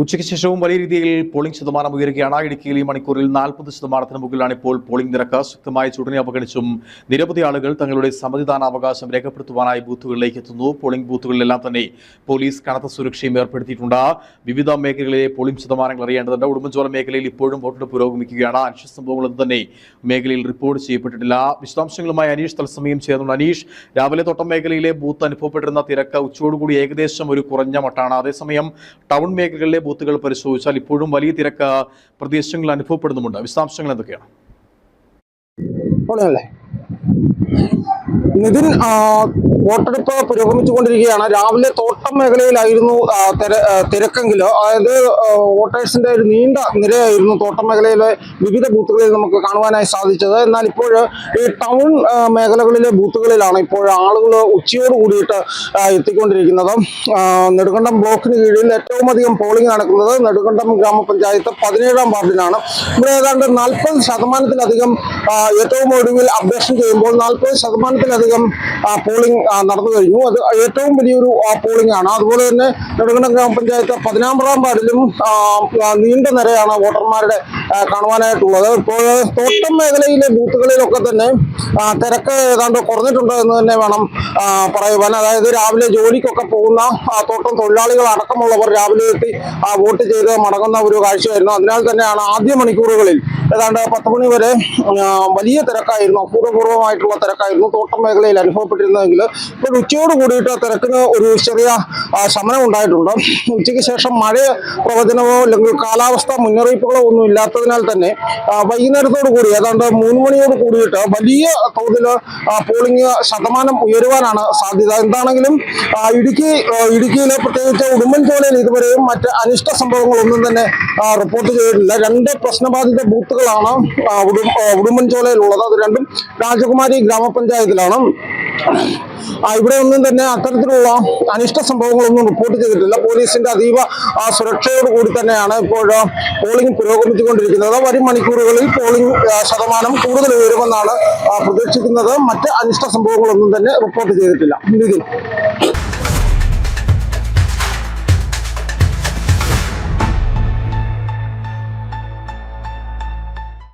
ഉച്ചയ്ക്ക് ശേഷവും വലിയ രീതിയിൽ പോളിംഗ് ശതമാനം ഉയരുകയാണ്. ഇടുക്കിയിൽ ഈ മണിക്കൂറിൽ നാൽപ്പത് ശതമാനത്തിന് മുകളിലാണ് ഇപ്പോൾ പോളിംഗ് നിരക്ക്. ശക്തമായ ചൂടിനെ അവഗണിച്ചും നിരവധി ആളുകൾ തങ്ങളുടെ സമ്മതിദാനാവകാശം രേഖപ്പെടുത്തുവാനായി ബൂത്തുകളിലേക്ക് എത്തുന്നു. പോളിംഗ് ബൂത്തുകളിലെല്ലാം തന്നെ പോലീസ് കനത്ത സുരക്ഷയും ഏർപ്പെടുത്തിയിട്ടുണ്ട്. വിവിധ മേഖലകളിലെ പോളിംഗ് ശതമാനങ്ങൾ അറിയേണ്ടതുണ്ട്. ഉടുമ്പൻചോല മേഖലയിൽ ഇപ്പോഴും വോട്ടെടുപ്പ് പുരോഗമിക്കുകയാണ്. അനിഷ്ട സംഭവങ്ങളൊന്നും തന്നെ മേഖലയിൽ റിപ്പോർട്ട് ചെയ്യപ്പെട്ടിട്ടില്ല. വിശദാംശങ്ങളുമായി അനീഷ് തത്സമയം ചേർന്നുണ്ട് അനീഷ് രാവിലെ തോട്ടം മേഖലയിലെ ബൂത്ത് അനുഭവപ്പെട്ടിരുന്ന തിരക്ക് ഉച്ചയോടുകൂടി ഏകദേശം ഒരു കുറഞ്ഞ മട്ടാണ്. അതേസമയം ടൗൺ മേഖലകളിലെ ബൂത്തുകൾ പരിശോധിച്ചാൽ ഇപ്പോഴും വലിയ തിരക്ക് പ്രദേശങ്ങൾ അനുഭവപ്പെടുന്നുമുണ്ട്. വിശദാംശങ്ങൾ എന്തൊക്കെയാണ്? നിതിൻ വോട്ടെടുപ്പ് പുരോഗമിച്ചുകൊണ്ടിരിക്കുകയാണ്. രാവിലെ തോട്ടം മേഖലയിലായിരുന്നു തിരക്കെങ്കിൽ അതായത് വോട്ടേഴ്സിന്റെ ഒരു നീണ്ട നിരയായിരുന്നു തോട്ടം മേഖലയിലെ വിവിധ ബൂത്തുകളിൽ നമുക്ക് കാണുവാനായി സാധിച്ചത്. എന്നാൽ ഇപ്പോൾ ഈ ടൗൺ മേഖലകളിലെ ബൂത്തുകളിലാണ് ഇപ്പോൾ ആളുകൾ ഉച്ചയോട് കൂടിയിട്ട് എത്തിക്കൊണ്ടിരിക്കുന്നത്. നെടുകണ്ടം ബ്ലോക്കിന് കീഴിൽ ഏറ്റവും അധികം പോളിംഗ് നടക്കുന്നത് നെടുകണ്ടം ഗ്രാമപഞ്ചായത്ത് പതിനേഴാം വാർഡിലാണ്. ഇവിടെ ഏതാണ്ട് നാൽപ്പത് ശതമാനത്തിലധികം ഏറ്റവും ഒടുവിൽ അപ്ഡേഷൻ ചെയ്യുമ്പോൾ നാൽപ്പത് ശതമാനത്തിലധികം ആ, പോളിംഗ് നടന്നു കഴിഞ്ഞു. അത് ഏറ്റവും വലിയൊരു പോളിംഗ് ആണ്. അതുപോലെ തന്നെ നെടുങ്കണ്ടം ഗ്രാമപഞ്ചായത്ത് പതിനാമ്പതാം വാർഡിലും നീണ്ട നിരയാണ് വോട്ടർമാരുടെ കാണുവാനായിട്ടുള്ളത്. ഇപ്പോൾ തോട്ടം മേഖലയിലെ ബൂത്തുകളിലൊക്കെ തന്നെ തിരക്ക് ഏതാണ്ട് കുറഞ്ഞിട്ടുണ്ട് എന്ന് തന്നെ വേണം പറയുവാൻ. അതായത് രാവിലെ ജോലിക്കൊക്കെ പോകുന്ന തോട്ടം തൊഴിലാളികൾ അടക്കമുള്ളവർ രാവിലെ എത്തി വോട്ട് ചെയ്ത് മടങ്ങുന്ന ഒരു കാഴ്ചയായിരുന്നു. അതിനാൽ തന്നെയാണ് ആദ്യ മണിക്കൂറുകളിൽ ഏതാണ്ട് പത്ത് മണി വരെ വലിയ തിരക്കായിരുന്നു. അപൂർവപൂർവമായിട്ടുള്ള തിരക്കായിരുന്നു തോട്ടം മേഖലയിൽ അനുഭവപ്പെട്ടിരുന്നതെങ്കിൽ ഇപ്പോൾ ഉച്ചയോട് കൂടിയിട്ട് തിരക്കിന് ഒരു ചെറിയ ശമനം ഉണ്ടായിട്ടുണ്ട്. ഉച്ചയ്ക്ക് ശേഷം മഴ പ്രവചനമോ അല്ലെങ്കിൽ കാലാവസ്ഥ മുന്നറിയിപ്പുകളോ ഒന്നും ഇല്ലാത്തതിനാൽ തന്നെ വൈകുന്നേരത്തോടു കൂടി ഏതാണ്ട് മൂന്ന് മണിയോട് കൂടിയിട്ട് വലിയ തോതിൽ പോളിംഗ് ശതമാനം ഉയരുവാനാണ് സാധ്യത. എന്താണെങ്കിലും ഇടുക്കി ഇടുക്കിയിലെ പ്രത്യേകിച്ച് ഉടുമ്പൻചോലയിൽ ഇതുവരെയും മറ്റ് അനിഷ്ട സംഭവങ്ങളൊന്നും തന്നെ റിപ്പോർട്ട് ചെയ്തിട്ടില്ല. രണ്ട് പ്രശ്നബാധിത ബൂത്തുകളാണ് ഉടുമ്പൻചോലയിലുള്ളത് അത് രണ്ടും രാജകുമാരി ഗ്രാമപഞ്ചായത്തിലാണ്. ഇവിടെ ഒന്നും തന്നെ അത്തരത്തിലുള്ള അനിഷ്ട സംഭവങ്ങളൊന്നും റിപ്പോർട്ട് ചെയ്തിട്ടില്ല. പോലീസിന്റെ അതീവ ആ, സുരക്ഷയോട് കൂടി തന്നെയാണ് ഇപ്പോൾ പോളിംഗ് പുരോഗമിച്ചുകൊണ്ടിരിക്കുന്നത്. വരും മണിക്കൂറുകളിൽ പോളിംഗ് ശതമാനം കൂടുതൽ ഉയരുമെന്നാണ് പ്രതീക്ഷിക്കുന്നത്. മറ്റ് അനിഷ്ട സംഭവങ്ങളൊന്നും തന്നെ റിപ്പോർട്ട് ചെയ്തിട്ടില്ല. നിതിൻ